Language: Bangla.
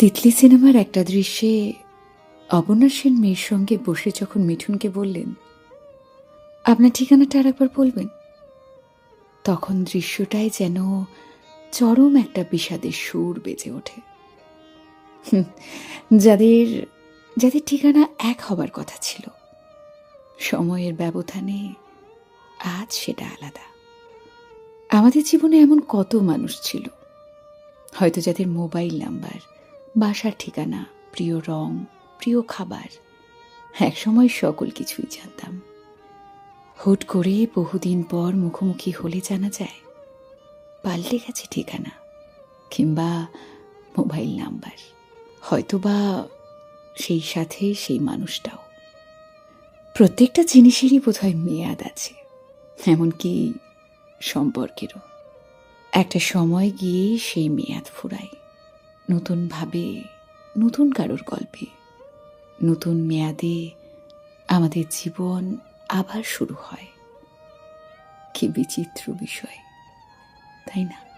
তিতলি সিনেমার একটা দৃশ্যে অবনা সেন মেয়ের সঙ্গে বসে যখন মিঠুনকে বললেন, আপনার ঠিকানাটা আর একবার বলবেন? তখন দৃশ্যটাই যেন চরম একটা বিষাদের সুর বেজে ওঠে। যাদের যাদের ঠিকানা এক হবার কথা ছিল, সময়ের ব্যবধানে আজ সেটা আলাদা। আমাদের জীবনে এমন কত মানুষ ছিল, হয়তো যাদের মোবাইল নাম্বার বাসার ঠিকানা, প্রিয় রং, প্রিয় খাবার। একসময় সকল কিছুই জানতাম। হুট করে বহুদিন পর মুখোমুখি হলে জানা যায়, পাল্টে গেছে ঠিকানা কিংবা মোবাইল নাম্বার। হয়তোবা সেই সাথে সেই মানুষটাও। প্রত্যেকটা জিনিসেরই বোধহয় মেয়াদ আছে, এমনকি সম্পর্কেরও। একটা সময় গিয়ে সেই মেয়াদ ফুরায়। নতুনভাবে নতুন কারোর গল্পে, নতুন মেয়াদে আমাদের জীবন আবার শুরু হয়। কি বিচিত্র বিষয়, তাই না?